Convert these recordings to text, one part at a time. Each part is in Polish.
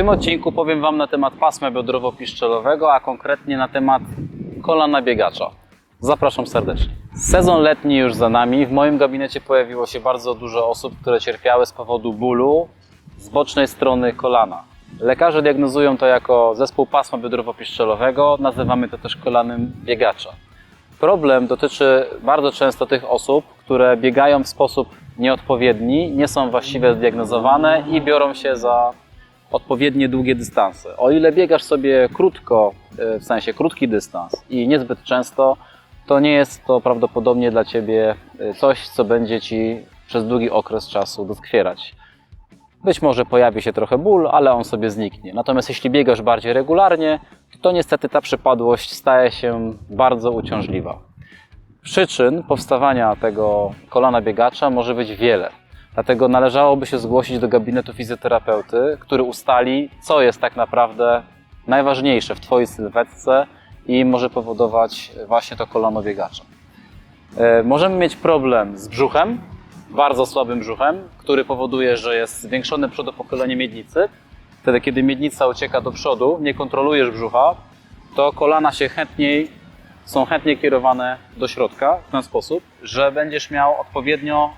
tym odcinku powiem Wam na temat pasma biodrowo-piszczelowego, a konkretnie na temat kolana biegacza. Zapraszam serdecznie. Sezon letni już za nami. W moim gabinecie pojawiło się bardzo dużo osób, które cierpiały z powodu bólu z bocznej strony kolana. Lekarze diagnozują to jako zespół pasma biodrowo-piszczelowego, nazywamy to też kolanem biegacza. Problem dotyczy bardzo często tych osób, które biegają w sposób nieodpowiedni, nie są właściwie zdiagnozowane i biorą się za odpowiednie długie dystanse. O ile biegasz sobie krótko, e, w sensie krótki dystans i niezbyt często, to nie jest to prawdopodobnie dla Ciebie e, coś, co będzie Ci przez długi okres czasu doskwierać. Być może pojawi się trochę ból, ale on sobie zniknie. Natomiast jeśli biegasz bardziej regularnie, to niestety ta przypadłość staje się bardzo uciążliwa. Przyczyn powstawania tego kolana biegacza może być wiele. Dlatego należałoby się zgłosić do gabinetu fizjoterapeuty, który ustali, co jest tak naprawdę najważniejsze w Twojej sylwetce i może powodować właśnie to kolano biegacza. E, Możemy mieć problem z brzuchem, bardzo słabym brzuchem, który powoduje, że jest zwiększone przodopochylenie miednicy. Wtedy, kiedy miednica ucieka do przodu, nie kontrolujesz brzucha, to kolana się chętniej, są chętnie kierowane do środka w ten sposób, że będziesz miał odpowiednio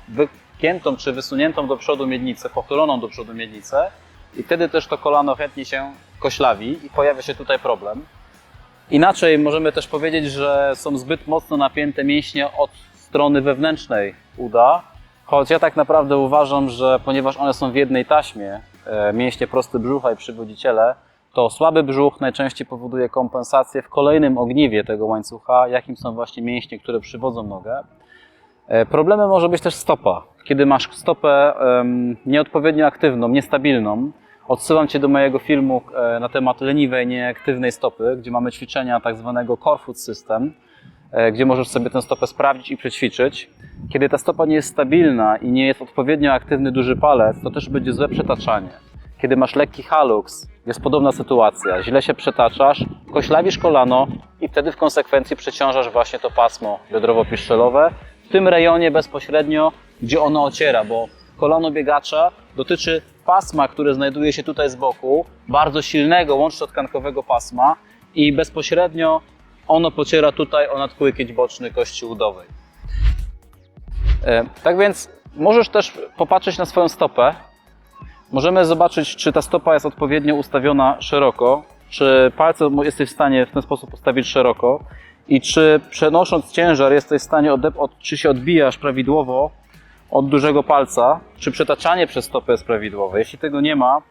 wygiętą czy wysuniętą do przodu miednicę, pochyloną do przodu miednicę i wtedy też to kolano chętnie się koślawi i pojawia się tutaj problem. Inaczej możemy też powiedzieć, że są zbyt mocno napięte mięśnie od strony wewnętrznej uda, choć ja tak naprawdę uważam, że ponieważ one są w jednej taśmie, e, mięśnie prosty brzucha i przywodziciele, to słaby brzuch najczęściej powoduje kompensację w kolejnym ogniwie tego łańcucha, jakim są właśnie mięśnie, które przywodzą nogę. E, Problemem może być też stopa. Kiedy masz stopę nieodpowiednio aktywną, niestabilną, odsyłam Cię do mojego filmu e, na temat leniwej, nieaktywnej stopy, gdzie mamy ćwiczenia tak zwanego Core Foot System, e, gdzie możesz sobie tę stopę sprawdzić i przećwiczyć. Kiedy ta stopa nie jest stabilna i nie jest odpowiednio aktywny duży palec, to też będzie złe przetaczanie. Kiedy masz lekki halux, jest podobna sytuacja. Źle się przetaczasz, koślawisz kolano i wtedy w konsekwencji przeciążasz właśnie to pasmo biodrowo-piszczelowe w tym rejonie bezpośrednio, gdzie ono ociera, bo kolano biegacza dotyczy pasma, które znajduje się tutaj z boku, bardzo silnego łączno-tkankowego pasma i bezpośrednio ono pociera tutaj o nadkłykieć boczny kości udowej. Tak więc możesz też popatrzeć na swoją stopę. Możemy zobaczyć, czy ta stopa jest odpowiednio ustawiona szeroko, czy palce jesteś w stanie w ten sposób ustawić szeroko i czy przenosząc ciężar jesteś w stanie, czy się odbijasz prawidłowo od dużego palca, czy przetaczanie przez stopę jest prawidłowe. Jeśli tego nie ma,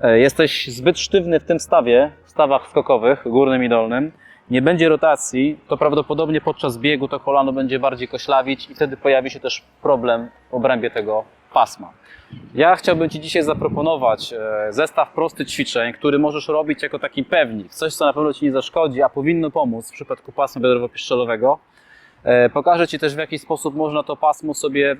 e, jesteś zbyt sztywny w tym stawie, w stawach skokowych, górnym i dolnym, nie będzie rotacji, to prawdopodobnie podczas biegu to kolano będzie bardziej koślawić i wtedy pojawi się też problem w obrębie tego pasma. Ja chciałbym Ci dzisiaj zaproponować e, zestaw prostych ćwiczeń, który możesz robić jako taki pewnik, coś co na pewno Ci nie zaszkodzi, a powinno pomóc w przypadku pasma biodrowo-piszczelowego. E, Pokażę Ci też w jaki sposób można to pasmo sobie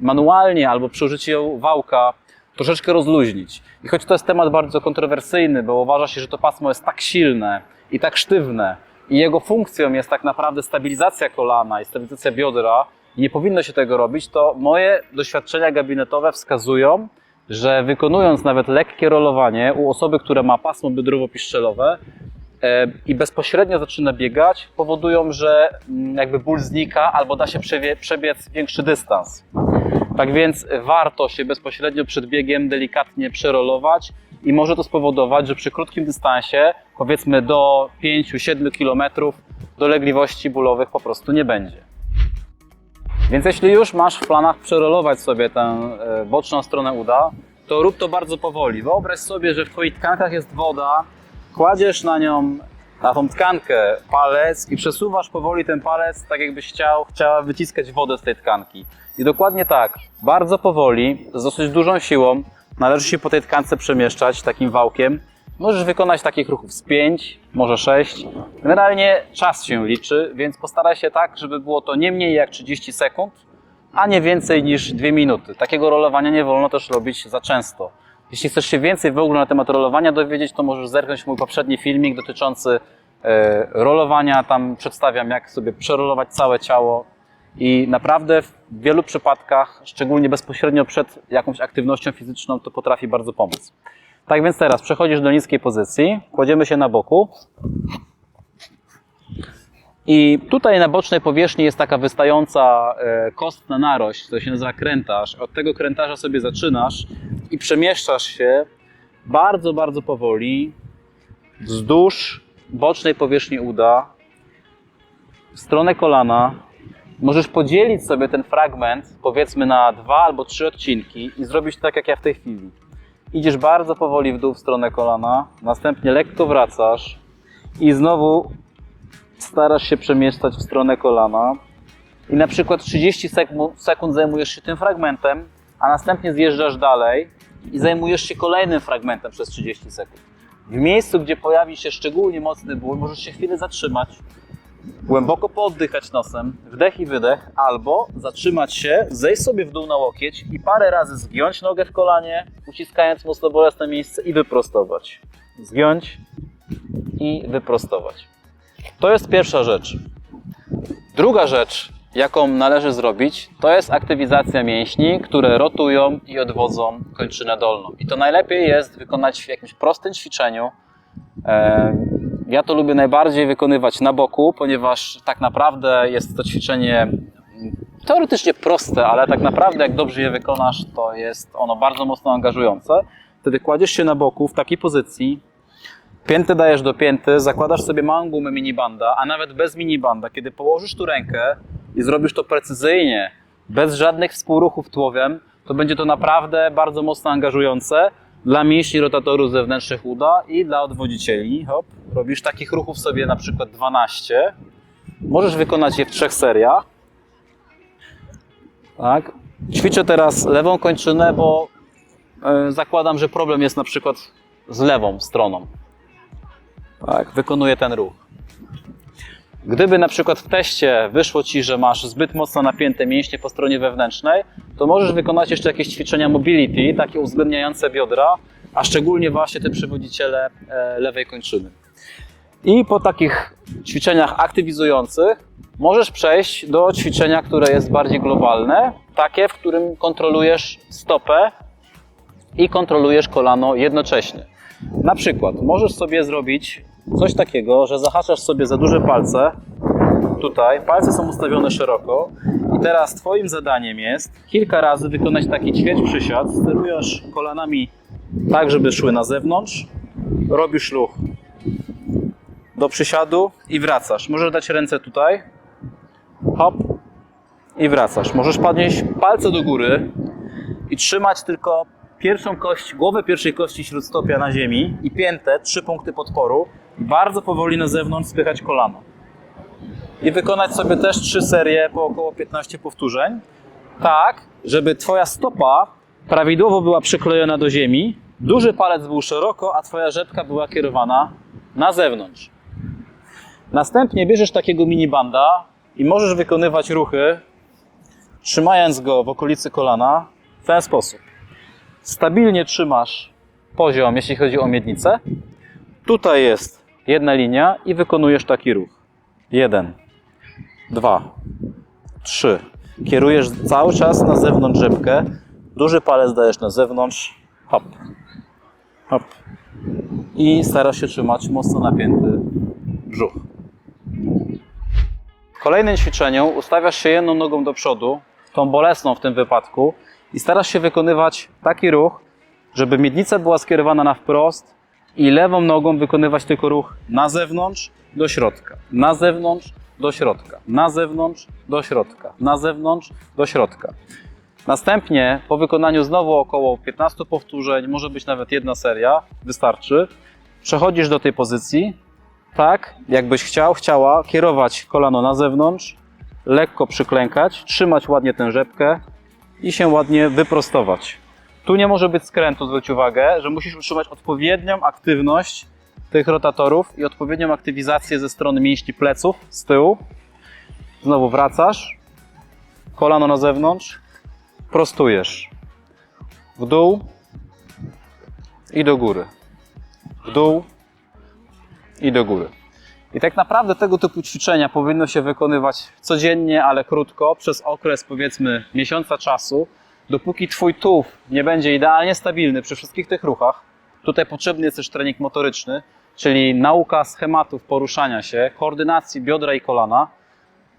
manualnie albo przy użyciu wałka troszeczkę rozluźnić. I choć to jest temat bardzo kontrowersyjny, bo uważa się, że to pasmo jest tak silne i tak sztywne i jego funkcją jest tak naprawdę stabilizacja kolana i stabilizacja biodra, i nie powinno się tego robić, to moje doświadczenia gabinetowe wskazują, że wykonując nawet lekkie rolowanie u osoby, która ma pasmo biodrowo-piszczelowe e, i bezpośrednio zaczyna biegać, powodują, że mm, jakby ból znika albo da się przebiec większy dystans. Tak więc warto się bezpośrednio przed biegiem delikatnie przerolować i może to spowodować, że przy krótkim dystansie, powiedzmy do 5-7 km, dolegliwości bólowych po prostu nie będzie. Więc jeśli już masz w planach przerolować sobie tę e, boczną stronę uda, to rób to bardzo powoli. Wyobraź sobie, że w Twoich tkankach jest woda, kładziesz na nią, na tą tkankę palec i przesuwasz powoli ten palec, tak jakbyś chciał, chciała wyciskać wodę z tej tkanki. I dokładnie tak, bardzo powoli, z dosyć dużą siłą, należy się po tej tkance przemieszczać takim wałkiem. Możesz wykonać takich ruchów z 5, może 6. Generalnie czas się liczy, więc postaraj się tak, żeby było to nie mniej jak 30 sekund, a nie więcej niż 2 minuty. Takiego rolowania nie wolno też robić za często. Jeśli chcesz się więcej w ogóle na temat rolowania dowiedzieć, to możesz zerknąć w mój poprzedni filmik dotyczący e, rolowania. Tam przedstawiam, jak sobie przerolować całe ciało. I naprawdę w wielu przypadkach, szczególnie bezpośrednio przed jakąś aktywnością fizyczną, to potrafi bardzo pomóc. Tak więc teraz przechodzisz do niskiej pozycji, kładziemy się na boku. I tutaj na bocznej powierzchni jest taka wystająca e, kostna narość, to się nazywa krętarz. Od tego krętarza sobie zaczynasz i przemieszczasz się bardzo, bardzo powoli wzdłuż bocznej powierzchni uda, w stronę kolana. Możesz podzielić sobie ten fragment, powiedzmy, na dwa albo trzy odcinki i zrobić tak, jak ja w tej chwili. Idziesz bardzo powoli w dół w stronę kolana, następnie lekko wracasz i znowu starasz się przemieszczać w stronę kolana. I na przykład 30 sekund, sekund zajmujesz się tym fragmentem, a następnie zjeżdżasz dalej i zajmujesz się kolejnym fragmentem przez 30 sekund. W miejscu, gdzie pojawi się szczególnie mocny ból, możesz się chwilę zatrzymać, głęboko pooddychać nosem, wdech i wydech, albo zatrzymać się, zejść sobie w dół na łokieć i parę razy zgiąć nogę w kolanie, uciskając mocno bolesne miejsce i wyprostować. Zgiąć i wyprostować. To jest pierwsza rzecz. Druga rzecz, jaką należy zrobić, to jest aktywizacja mięśni, które rotują i odwodzą kończynę dolną. I to najlepiej jest wykonać w jakimś prostym ćwiczeniu. E, Ja to lubię najbardziej wykonywać na boku, ponieważ tak naprawdę jest to ćwiczenie mm, teoretycznie proste, ale tak naprawdę jak dobrze je wykonasz, to jest ono bardzo mocno angażujące. Wtedy kładziesz się na boku w takiej pozycji, Pięty dajesz do pięty, zakładasz sobie małą gumę minibanda, a nawet bez minibanda, kiedy położysz tu rękę i zrobisz to precyzyjnie, bez żadnych współruchów tułowiem, to będzie to naprawdę bardzo mocno angażujące dla mięśni rotatoru zewnętrznych uda i dla odwodzicieli. Hop, robisz takich ruchów sobie na przykład 12. Możesz wykonać je w trzech seriach. Tak. Ćwiczę teraz lewą kończynę, bo e, zakładam, że problem jest na przykład z lewą stroną. Tak, wykonuję ten ruch. Gdyby na przykład w teście wyszło Ci, że masz zbyt mocno napięte mięśnie po stronie wewnętrznej, to możesz wykonać jeszcze jakieś ćwiczenia mobility, takie uwzględniające biodra, a szczególnie właśnie te przywodziciele e, lewej kończyny. I po takich ćwiczeniach aktywizujących możesz przejść do ćwiczenia, które jest bardziej globalne, takie, w którym kontrolujesz stopę i kontrolujesz kolano jednocześnie. Na przykład możesz sobie zrobić coś takiego, że zahaczasz sobie za duże palce. Tutaj palce są ustawione szeroko i teraz Twoim zadaniem jest kilka razy wykonać taki ćwierć przysiad. Sterujesz kolanami tak, żeby szły na zewnątrz. Robisz ruch do przysiadu i wracasz. Możesz dać ręce tutaj. Hop. I wracasz. Możesz podnieść palce do góry i trzymać tylko pierwszą kość, głowę pierwszej kości śródstopia na ziemi i piętę, trzy punkty podporu. Bardzo powoli na zewnątrz spychać kolano. I wykonać sobie też trzy serie po około 15 powtórzeń. Tak, żeby Twoja stopa prawidłowo była przyklejona do ziemi, duży palec był szeroko, a Twoja rzepka była kierowana na zewnątrz. Następnie bierzesz takiego minibanda i możesz wykonywać ruchy, trzymając go w okolicy kolana w ten sposób. Stabilnie trzymasz poziom, jeśli chodzi o miednicę. Tutaj jest jedna linia i wykonujesz taki ruch. Jeden, dwa, trzy. Kierujesz cały czas na zewnątrz rzepkę. Duży palec dajesz na zewnątrz. Hop, hop. I starasz się trzymać mocno napięty brzuch. Kolejnym ćwiczeniu ustawiasz się jedną nogą do przodu, tą bolesną w tym wypadku, i starasz się wykonywać taki ruch, żeby miednica była skierowana na wprost i lewą nogą wykonywać tylko ruch na zewnątrz do środka, na zewnątrz do środka, na zewnątrz do środka, na zewnątrz do środka. Następnie po wykonaniu znowu około 15 powtórzeń, może być nawet jedna seria, wystarczy. Przechodzisz do tej pozycji, tak jakbyś chciał, chciała kierować kolano na zewnątrz, lekko przyklękać, trzymać ładnie tę rzepkę i się ładnie wyprostować. Tu nie może być skrętu, zwróć uwagę, że musisz utrzymać odpowiednią aktywność tych rotatorów i odpowiednią aktywizację ze strony mięśni pleców z tyłu. Znowu wracasz, kolano na zewnątrz, prostujesz w dół i do góry, w dół i do góry. I tak naprawdę tego typu ćwiczenia powinno się wykonywać codziennie, ale krótko, przez okres powiedzmy miesiąca czasu, dopóki Twój tułów nie będzie idealnie stabilny przy wszystkich tych ruchach, Tutaj potrzebny jest też trening motoryczny, czyli nauka schematów poruszania się, koordynacji biodra i kolana.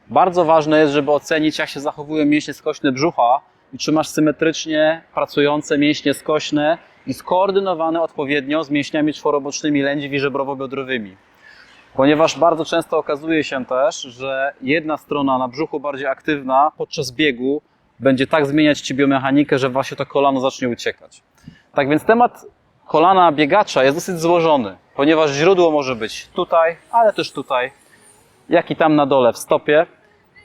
Bardzo ważne jest, żeby ocenić, jak się zachowują mięśnie skośne brzucha i czy masz symetrycznie pracujące mięśnie skośne i skoordynowane odpowiednio z mięśniami czworobocznymi lędźwi żebrowo-biodrowymi. Ponieważ bardzo często okazuje się też, że jedna strona na brzuchu bardziej aktywna podczas biegu będzie tak zmieniać ci biomechanikę, że właśnie to kolano zacznie uciekać. Tak więc temat kolana biegacza jest dosyć złożony, ponieważ źródło może być tutaj, ale też tutaj, jak i tam na dole w stopie.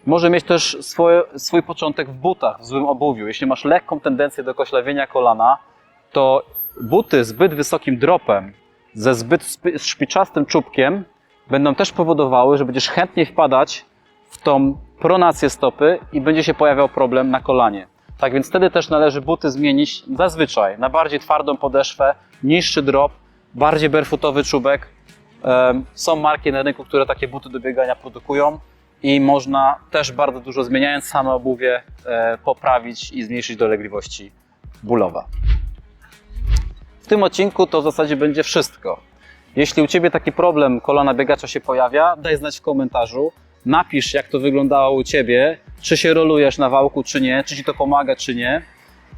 Może mieć też swoje, swój początek w butach, w złym obuwiu. Jeśli masz lekką tendencję do koślawienia kolana, to buty zbyt wysokim dropem, ze zbyt szpiczastym czubkiem będą też powodowały, że będziesz chętniej wpadać w tą pronację stopy i będzie się pojawiał problem na kolanie. Tak więc wtedy też należy buty zmienić zazwyczaj na bardziej twardą podeszwę, niższy drop, bardziej barefootowy czubek. Są marki na rynku, które takie buty do biegania produkują i można też bardzo dużo zmieniając same obuwie e, poprawić i zmniejszyć dolegliwości bólowe. W tym odcinku to w zasadzie będzie wszystko. Jeśli u Ciebie taki problem kolana biegacza się pojawia, daj znać w komentarzu. Napisz, jak to wyglądało u Ciebie, czy się rolujesz na wałku, czy nie, czy Ci to pomaga, czy nie.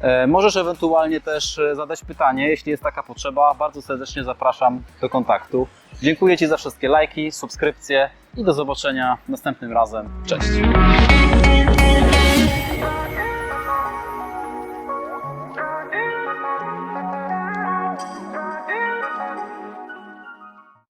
E, Możesz ewentualnie też e, zadać pytanie, jeśli jest taka potrzeba. Bardzo serdecznie zapraszam do kontaktu. Dziękuję Ci za wszystkie lajki, subskrypcje i do zobaczenia następnym razem. Cześć!